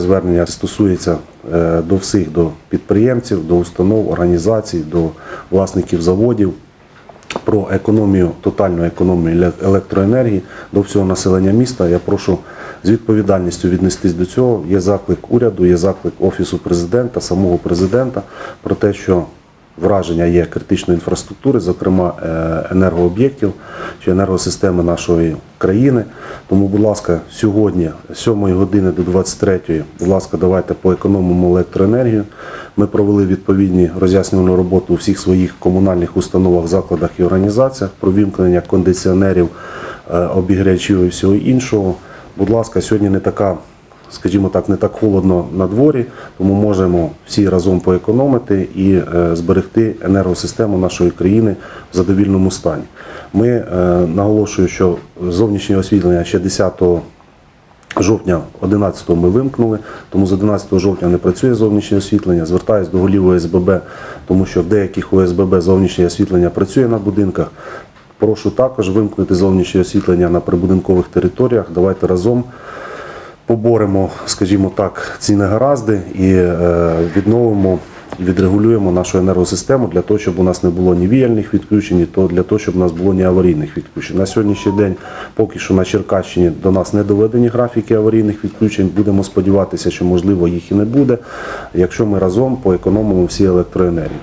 звернення стосується е, до всіх, до підприємців, до установ, організацій, до власників заводів про економію, тотальну економію електроенергії до всього населення міста. Я прошу з відповідальністю віднестись до цього. Є заклик уряду, є заклик Офісу президента, самого президента про те, що враження є критичної інфраструктури, зокрема е, енергооб'єктів чи енергосистеми нашої країни. Тому, будь ласка, сьогодні з 7 години до 23, будь ласка, давайте поекономимо електроенергію. Ми провели відповідні роз'яснювальну роботу у всіх своїх комунальних установах, закладах і організаціях про вімкнення кондиціонерів, е, обігрівачів і всього іншого. Будь ласка, сьогодні не така, скажімо так, не так холодно на дворі, тому можемо всі разом поекономити і е, зберегти енергосистему нашої країни в задовільному стані. Ми е, наголошую, що зовнішнє освітлення ще 10 жовтня 11 ми вимкнули, тому з 11 жовтня не працює зовнішнє освітлення. Звертаюсь до голів ОСББ, тому що в деяких ОСББ зовнішнє освітлення працює на будинках. Прошу також вимкнути зовнішнє освітлення на прибудинкових територіях. Давайте разом поборемо, скажімо так, ці негаразди і е, відновимо відрегулюємо нашу енергосистему для того, щоб у нас не було ні віяльних відключень, то для того, щоб у нас було ні аварійних відключень. На сьогоднішній день поки що на Черкащині до нас не доведені графіки аварійних відключень. Будемо сподіватися, що можливо їх і не буде, якщо ми разом поекономимо всі електроенергії.